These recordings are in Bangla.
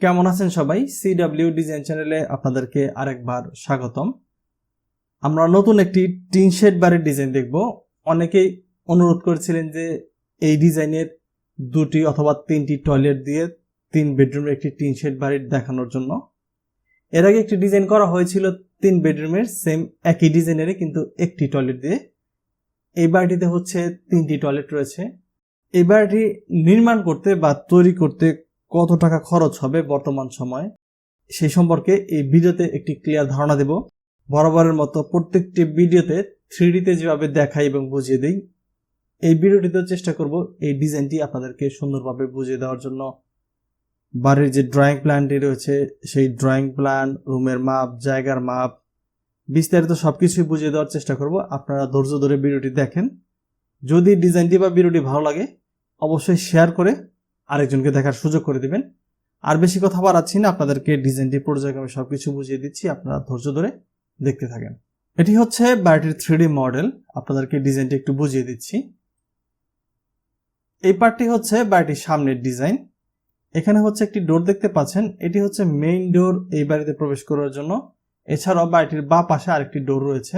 কেমন আছেন সবাই? সিডাব্লিউ ডিজাইন চ্যানেলে আপনাদেরকে আরেকবার স্বাগতম। আমরা নতুন একটি টিন শেড ডিজাইন দেখব। অনেকেই অনুরোধ করেছিলেন যে এই ডিজাইনের দুটি অথবা তিনটি টয়লেট দিয়ে তিন বেডরুমের একটি টিন শেড বাড়ির দেখানোর জন্য। এর আগে একটি ডিজাইন করা হয়েছিল তিন বেডরুমের, সেম একই ডিজাইনেরই কিন্তু একটি টয়লেট দিয়ে। এই বাড়িটিতে হচ্ছে তিনটি টয়লেট রয়েছে। এই বাড়িটি নির্মাণ করতে বা তৈরি করতে কত টাকা খরচ হবে বর্তমান সময়ে? সেই সম্পর্কে এই ভিডিওতে একটি ক্লিয়ার ধারণা দেব। বরাবরের মতো প্রত্যেকটি ভিডিওতে থ্রিডিতে যেভাবে দেখাই এবং বুঝিয়ে দিই, এই ভিডিওটিতেও চেষ্টা করব এই ডিজাইনটি আপনাদেরকে সুন্দরভাবে বুঝিয়ে দেওয়ার জন্য। বাড়ির যে ড্রয়িং প্ল্যানটি রয়েছে, সেই ড্রয়িং প্ল্যান রুমের মাপ, জায়গার মাপ, বিস্তারিত সব কিছুই বুঝিয়ে দেওয়ার চেষ্টা করব। আপনারা ধৈর্য ধরে ভিডিওটি দেখেন। যদি ডিজাইনটি বা ভিডিওটি ভালো লাগে, অবশ্যই শেয়ার করে আরেকজনকে দেখার সুযোগ করে দিবেন। আর বেশি কথা বাড়াচ্ছি না, আপনাদেরকে ডিজাইনটি পর্যায়ক্রমে সব কিছু বুঝিয়ে দিচ্ছি, আপনারা ধৈর্য ধরে দেখতে থাকেন। এটি হচ্ছে বাড়িটির থ্রি মডেল আপনাদেরকে ডিজাইনটি একটু বুঝিয়ে দিচ্ছি। এই পার্টটি হচ্ছে বাড়িটির সামনের ডিজাইন এখানে হচ্ছে একটি ডোর দেখতে পাচ্ছেন, এটি হচ্ছে মেইন ডোর এই বাড়িতে প্রবেশ করার জন্য। এছাড়াও বাড়িটির বা পাশে আরেকটি ডোর রয়েছে।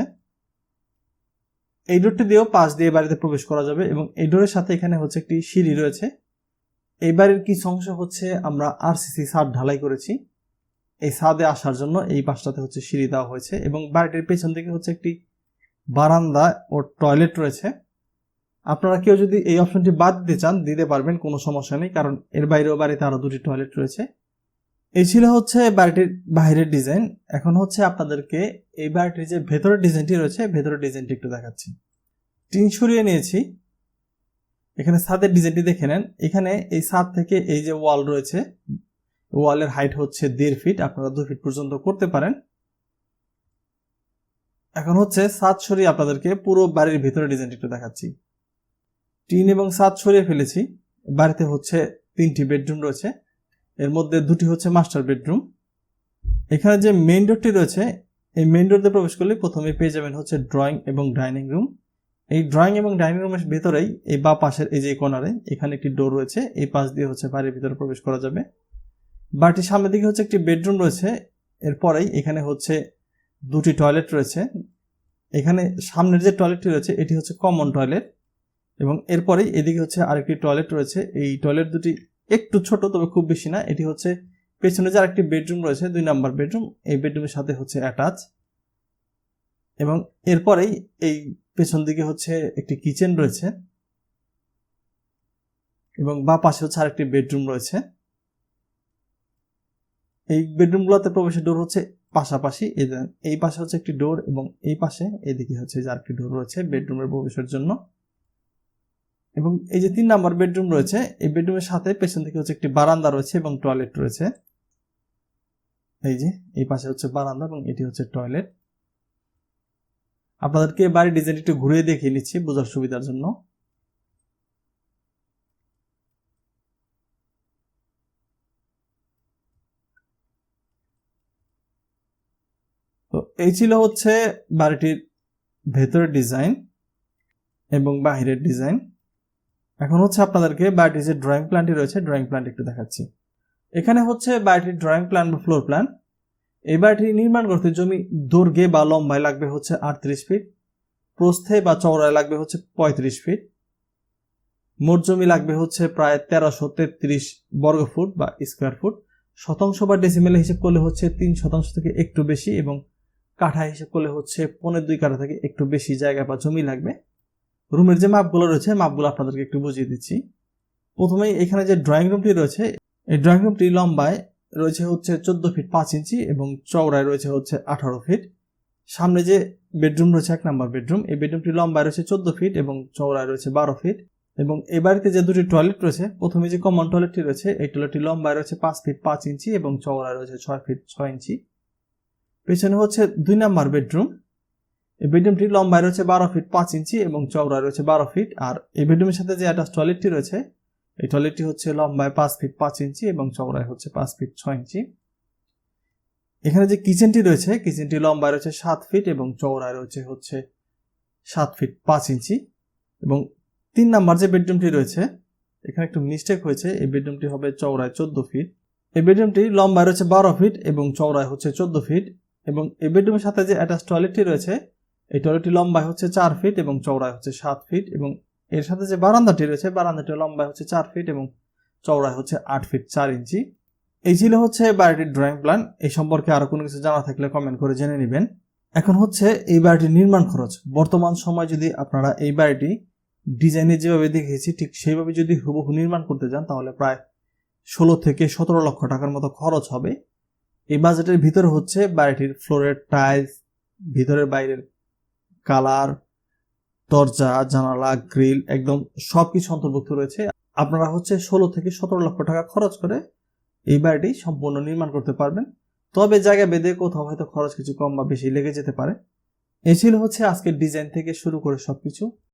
এই ডোরটি দিয়েও পাশ দিয়ে বাড়িতে প্রবেশ করা যাবে এবং এই ডোরের সাথে এখানে হচ্ছে একটি সিঁড়ি রয়েছে। বাড়ির কিছু অংশ হচ্ছে আমরা আরসিসি ছাদ ঢালাই করেছি। এই ছাদে আসার জন্য এই পাশটাতে হচ্ছে সিঁড়ি দেওয়া হয়েছে এবং বাড়িটির পেছন দিকে হচ্ছে একটি বারান্দা ও টয়লেট রয়েছে। আপনারা কেউ যদি এই অপশনটি বাদ দিতে চান, দিতে পারবেন, কোনো সমস্যা নেই, কারণ এর বাইরেও বাড়িতে আরও দুটি টয়লেট রয়েছে। এই ছিল হচ্ছে বাড়িটির বাইরের ডিজাইন। এখন হচ্ছে আপনাদেরকে এই বাড়িটির যে ভেতরের ডিজাইনটি রয়েছে, ভেতরের ডিজাইনটি একটু দেখাচ্ছি। টিন সরিয়ে নিয়েছি। এখানে ছাদের ডিজাইনটি দেখে নেন। এখানে এই ছাদ থেকে এই যে ওয়াল রয়েছে, ওয়ালের হাইট হচ্ছে দেড় ফিট আপনারা দু ফিট পর্যন্ত করতে পারেন। এখন হচ্ছে ছাদ সরিয়ে আপনাদেরকে পুরো বাড়ির ভিতরে ডিজাইনটি একটু দেখাচ্ছি। টিন এবং ছাদ সরিয়ে ফেলেছি। বাড়িতে হচ্ছে তিনটি বেডরুম রয়েছে। এর মধ্যে দুটি হচ্ছে মাস্টার বেডরুম। এখানে যে মেইন ডোরটি রয়েছে, এই মেইন ডোর দিয়ে প্রবেশ করলে প্রথমে পেয়ে যাবেন হচ্ছে ড্রয়িং এবং ডাইনিং রুম এই ড্রয়িং এবং ডাইনিং রুমের ভেতরেই এই বা পাশের এই যে কর্নারে এখানে একটি ডোর রয়েছে, এই পাশ দিয়ে হচ্ছে বাড়ির ভিতরে প্রবেশ করা যাবে। বাড়িটির সামনের দিকে হচ্ছে একটি বেডরুম রয়েছে এরপরেই এখানে হচ্ছে দুটি টয়লেট রয়েছে। এখানে সামনের যে টয়লেটটি রয়েছে, এটি হচ্ছে কমন টয়লেট এবং এরপরেই এদিকে হচ্ছে আরেকটি টয়লেট রয়েছে। এই টয়লেট দুটি একটু ছোট, তবে খুব বেশি না, এটি হচ্ছে পেছনে যে আরেকটি বেডরুম রয়েছে, দুই নাম্বার বেডরুম এই বেডরুমের সাথে হচ্ছে অ্যাটাচ এবং এরপরেই এই পেছন দিকে হচ্ছে একটি কিচেন রয়েছে। এবং বা পাশে হচ্ছে আরেকটি বেডরুম রয়েছে। এই বেডরুমগুলোতে প্রবেশের ডোর হচ্ছে পাশাপাশি এই পাশে হচ্ছে একটি ডোর এবং এই পাশে এদিকে হচ্ছে যে আরেকটি ডোর রয়েছে বেডরুমের প্রবেশের জন্য। এবং এই যে তিন নাম্বার বেডরুম রয়েছে এই বেডরুমের সাথে পেছন দিকে হচ্ছে একটি বারান্দা রয়েছে এবং টয়লেট রয়েছে। এই যে এই পাশে হচ্ছে বারান্দা এবং এটি হচ্ছে টয়লেট। আপনাদেরকে বাড়ির ডিজাইন একটু ঘুরিয়ে দেখিয়ে নিচ্ছি বোঝার সুবিধার জন্য। তো এই ছিল হচ্ছে বাড়িটির ভেতরের ডিজাইন এবং বাহিরের ডিজাইন এখন হচ্ছে আপনাদেরকে বাড়িটির যে ড্রয়িং প্ল্যানটি রয়েছে ড্রয়িং প্ল্যানটি একটু দেখাচ্ছি। এখানে হচ্ছে বাড়িটির ড্রয়িং প্ল্যান বা ফ্লোর প্ল্যান এই বাড়িটি নির্মাণ করতে জমি দৈর্ঘ্যে বা লম্বায় লাগবে হচ্ছে আটত্রিশ ফিট, প্রস্থে বা চওড়ায় লাগবে হচ্ছে পঁয়ত্রিশ ফিট। মোট জমি লাগবে হচ্ছে প্রায় তেরোশো তেত্রিশ বর্গ ফুট বা স্কোয়ার ফুট। শতাংশ বা ডেসিমেলে হিসেব করলে হচ্ছে তিন শতাংশ থেকে একটু বেশি এবং কাঠা হিসেব করলে হচ্ছে পনেরো দুই কাঠা থেকে একটু বেশি জায়গা বা জমি লাগবে। রুমের যে মাপগুলো রয়েছে, মাপগুলো আপনাদেরকে একটু বুঝিয়ে দিচ্ছি। প্রথমেই এখানে যে ড্রয়িং রুমটি রয়েছে, এই ড্রয়িং রুমটি লম্বায় রয়েছে হচ্ছে চোদ্দ ফিট পাঁচ ইঞ্চি এবং চওড়ায় রয়েছে হচ্ছে আঠারো ফিট সামনে যে বেডরুম রয়েছে, এক নম্বর বেডরুম এই বেডরুমটি লম্বায় রয়েছে চোদ্দ ফিট এবং চওড়ায় রয়েছে বারো ফিট এবং এ বাড়িতে যে দুটি টয়লেট রয়েছে, প্রথমে যে কমন টয়লেটটি রয়েছে, এই টয়লেটটি লম্বায় রয়েছে পাঁচ ফিট পাঁচ ইঞ্চি এবং চওড়ায় রয়েছে ছয় ফিট ছয় ইঞ্চি। পেছনে হচ্ছে দুই নম্বর বেডরুম এই বেডরুমটি লম্বায় রয়েছে বারো ফিট পাঁচ ইঞ্চি এবং চওড়ায় রয়েছে বারো ফিট আর এই বেডরুমের সাথে যে অ্যাটাচ টয়লেটটি রয়েছে এই টয়লেটটি হচ্ছে লম্বায় পাঁচ ফিট পাঁচ ইঞ্চি এবং চওড়ায় হচ্ছে পাঁচ ফিট ছয় ইঞ্চি। এখানে যে কিচেনটি রয়েছে কিচেনটি লম্বায় রয়েছে সাত ফিট এবং চওড়ায় রয়েছে হচ্ছে সাত ফিট পাঁচ ইঞ্চি এবং তিন নাম্বার যে বেডরুমটি রয়েছে, এখানে একটু মিস্টেক হয়েছে, এই বেডরুমটি হবে চওড়ায় চোদ্দ ফিট এই বেডরুমটি লম্বায় রয়েছে বারো ফিট এবং চওড়ায় হচ্ছে চোদ্দ ফিট এবং এই বেডরুমের সাথে যে অ্যাটাচ টয়লেটটি রয়েছে, এই টয়লেটটি লম্বায় হচ্ছে চার ফিট এবং চওড়ায় হচ্ছে সাত ফিট এবং এর সাথে যে বারান্দাটি রয়েছে, বারান্দাটি লম্বায় হচ্ছে চার ফিট এবং চওড়ায় হচ্ছে আট ফিট চার ইঞ্চি। এই ছিল হচ্ছে বাড়িটির ড্রয়িং প্ল্যান এই সম্পর্কে আরও কোনো কিছু জানা থাকলে কমেন্ট করে জেনে নেবেন। এখন হচ্ছে এই বাড়িটির নির্মাণ খরচ। বর্তমান সময় যদি আপনারা এই বাড়িটি ডিজাইনে যেভাবে দেখেছি, ঠিক সেইভাবে যদি হুবহু নির্মাণ করতে যান, তাহলে প্রায় ষোলো থেকে সতেরো লক্ষ টাকার মতো খরচ হবে। এই বাজেটের ভিতরে হচ্ছে বাড়িটির ফ্লোরের টাইলস ভিতরের বাইরের কালার দরজা, জানালা, গ্রিল, একদম সব কিছু অন্তর্ভুক্ত রয়েছে। আপনারা হচ্ছে ষোলো থেকে সতেরো লক্ষ টাকা খরচ করে এই বাড়িটি সম্পূর্ণ নির্মাণ করতে পারবেন। তবে জায়গা বেঁধে কোথাও হয়তো খরচ কিছু কম বা বেশি লেগে যেতে পারে। এ ছিল হচ্ছে আজকের ডিজাইন থেকে শুরু করে সবকিছু।